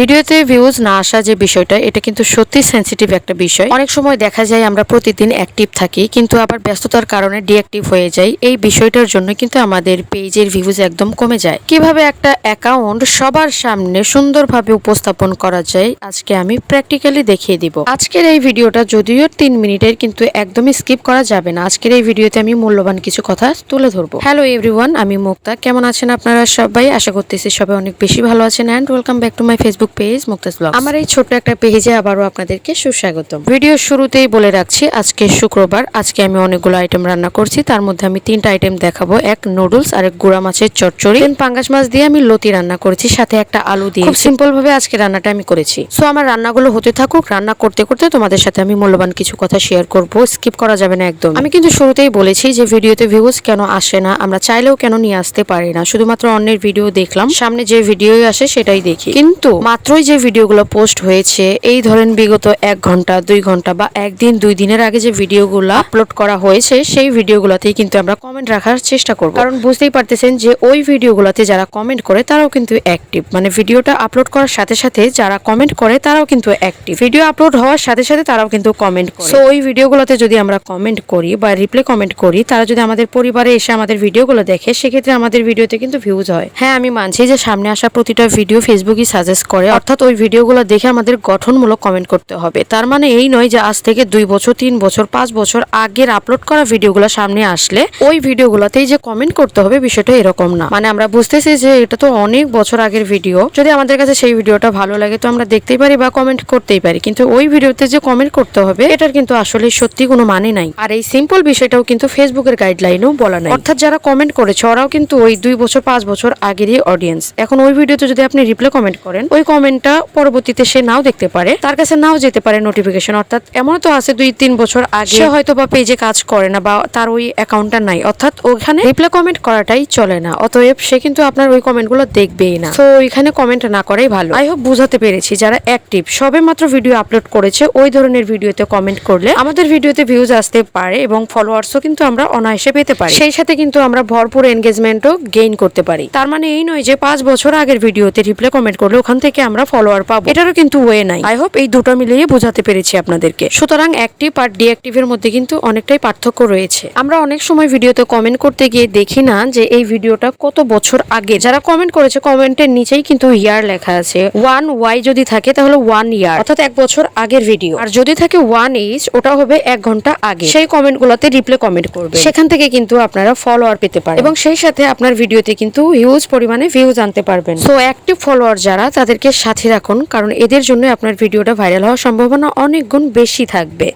ভিডিওতে ভিউজ না আসা যে বিষয়টা, এটা কিন্তু সত্যি সেন্সিটিভ একটা বিষয়। অনেক সময় দেখা যায় আমরা প্রতিদিন অ্যাক্টিভ থাকি, কিন্তু আবার ব্যস্ততার কারণে ডিঅ্যাক্টিভ হয়ে যাই। এই বিষয়টার জন্য কিন্তু আমাদের পেজের ভিউজ একদম কমে যায়। কীভাবে একটা অ্যাকাউন্ট সবার সামনে সুন্দরভাবে উপস্থাপন করা যায়, আজকে আমি প্র্যাকটিক্যালি দেখিয়ে দিব। আজকের এই ভিডিওটা যদিও তিন মিনিটের, কিন্তু একদমই স্কিপ করা যাবে না। আজকের এই ভিডিওতে আমি মূল্যবান কিছু কথা তুলে ধরবো। হ্যালো এভরিওয়ান আমি মুক্তা। কেমন আছেন আপনারা সবাই? আশা করতেছি সবাই অনেক বেশি ভালো আছেন and welcome back to my Facebook page Mukta's blog আমার এই ছোট্ট একটা পেজে আবারও আপনাদেরকে সুস্বাগতম। ভিডিও শুরুতেই বলে রাখছি আজকে শুক্রবার আজকে আমি অনেকগুলো আইটেম রান্না করছি তার মধ্যে আমি তিনটা আইটেম দেখাবো এক নুডলস আর এক গুঁড়া মাছের চচ্চড়ি দেন পাঙ্গাস মাছ দিয়ে আমি লতি রান্না করেছি সাথে একটা আলু দিয়ে। খুব সিম্পল ভাবে আজকে রান্নাটা আমি করেছি। সো আমার রান্নাগুলো হতে থাকুক রান্না করতে করতে তোমাদের সাথে আমি মূল্যবান কিছু কথা শেয়ার করব স্কিপ করা যাবে না একদম আমি কিন্তু শুরুতেই বলেছি যে ভিডিওতে ভিউজ কেন আসে না আমরা চাইলেও কেন নিয়ে আসতে পারি না। শুধুমাত্র অন্যের ভিডিও দেখলাম সামনে যে ভিডিও আসে সেটাই দেখি। কিন্তু মাত্রই যে ভিডিওগুলো পোস্ট হয়েছে, এই ধরেন বিগত এক ঘণ্টা, দুই ঘণ্টা বা একদিন, দুই দিনের আগে যে ভিডিওগুলো আপলোড করা হয়েছে, সেই ভিডিওগুলোতেই কিন্তু আমরা কমেন্ট রাখার চেষ্টা করব। কারণ বুঝতেই পারতেছেন যে ওই ভিডিওগুলোতে যারা কমেন্ট করে, তারাও কিন্তু অ্যাক্টিভ মানে ভিডিওটা আপলোড করার সাথে সাথে যারা কমেন্ট করে, তারাও কিন্তু অ্যাক্টিভ ভিডিও আপলোড হওয়ার সাথে সাথে তারাও কিন্তু কমেন্ট করে। সো ওই ভিডিওগুলোতে যদি আমরা কমেন্ট করি বা রিপ্লে কমেন্ট করি, তারা যদি আমাদের পরিবারে এসে আমাদের ভিডিওগুলো দেখে, সেক্ষেত্রে আমাদের ভিডিওতে কিন্তু ভিউজ হয়। হ্যাঁ আমি মানছি যে সামনে আসা প্রতিটা ভিডিও ফেসবুকই সাজেস্ট করে। অর্থাৎ ওই ভিডিওগুলো দেখে আমাদের গঠনমূলক কমেন্ট করতে হবে। তার মানে এই নয় যে আজ থেকে দুই বছর, তিন বছর, পাঁচ বছর আগের আপলোড করা ভিডিওগুলো সামনে আসলে ওই ভিডিওগুলোতেই যে কমেন্ট করতে হবে বিষয়টা এরকম না। মানে আমরা বুঝতেছি যে এটা তো অনেক বছর আগের ভিডিও যদি আমাদের কাছে সেই ভিডিওটা ভালো লাগে তো আমরা দেখতেই পারি বা কমেন্ট করতেই পারি। কিন্তু ওই ভিডিওতে যে কমেন্ট করতে হবে, এটার কিন্তু আসলে সত্যি কোনো মানে নাই। আর এই সিম্পল বিষয়টাও কিন্তু ফেসবুকের গাইডলাইনেও বলা নাই। অর্থাৎ যারা কমেন্ট করেছে, ওরাও কিন্তু ওই দুই বছর, পাঁচ বছর আগেরই অডিয়েন্স এখন ওই ভিডিওতে যদি আপনি রিপ্লে কমেন্ট করেন, ওই কমেন্টটা পরবর্তীতে সে নাও দেখতে পারে। তার কাছে নাও যেতে পারে নোটিফিকেশন অর্থাৎ এমন তো আছে দুই তিন বছর আগে সে হয়তো বা পেজে কাজ করে না বা তার ওই অ্যাকাউন্টটা নাই। অর্থাৎ ওখানে রিপ্লে কমেন্ট করাটাই চলে না। অতএব সে কিন্তু আপনার ওই কমেন্টগুলো দেখবেই না। তো ওইখানে কমেন্ট না করাই ভালো। আই হোপ বুঝাতে পেরেছি যারা অ্যাক্টিভ সবে মাত্র ভিডিও আপলোড করেছে, ওই ধরনের ভিডিওতে কমেন্ট করলে আমাদের ভিডিওতে ভিউজ আসতে পারে এবং ফলোয়ার্সও কিন্তু আমরা অনায়াসে পেতে পারি। সেই সাথে কিন্তু আমরা ভরপুর এনগেজমেন্টও গেইন করতে পারি। তার মানে এই নয় যে পাঁচ বছর আগের ভিডিওতে রিপ্লে কমেন্ট করলে ওখান থেকে আমরা ফলোয়ার পাবো। এটারও কিন্তু ওয়ে নাই। আই হোপ এই দুটো মিলিয়ে বোঝাতে পেরেছি আপনাদেরকে। সুতরাং অ্যাক্টিভ আর ডিঅ্যাক্টিভের মধ্যে কিন্তু অনেকটাই পার্থক্য রয়েছে। আমরা অনেক সময় ভিডিওতে কমেন্ট করতে গিয়ে দেখি না যে এই ভিডিওটা কত বছর আগে। যারা কমেন্ট করেছে কমেন্টের নিচেই কিন্তু ইয়ার লেখা আছে। ওয়ান ওয়াই যদি থাকে, তাহলে ওয়ান ইয়ার অর্থাৎ এক বছর আগের ভিডিও আর যদি থাকে ওয়ান এইচ ওটা হবে এক ঘণ্টা আগে। সেই কমেন্ট গুলোতে রিপ্লে কমেন্ট করবে। সেখান থেকে কিন্তু আপনারা ফলোয়ার পেতে পারেন। এবং সেই সাথে আপনার ভিডিওতে কিন্তু হিউজ পরিমাণে ভিউজ আনতে পারবেন। সো অ্যাক্টিভ ফলোয়ার যারা, তাদেরকে সাথে রাখুন কারণ এদের জন্য আপনার ভিডিওটা ভাইরাল হওয়ার সম্ভাবনা অনেক গুণ বেশি থাকবে।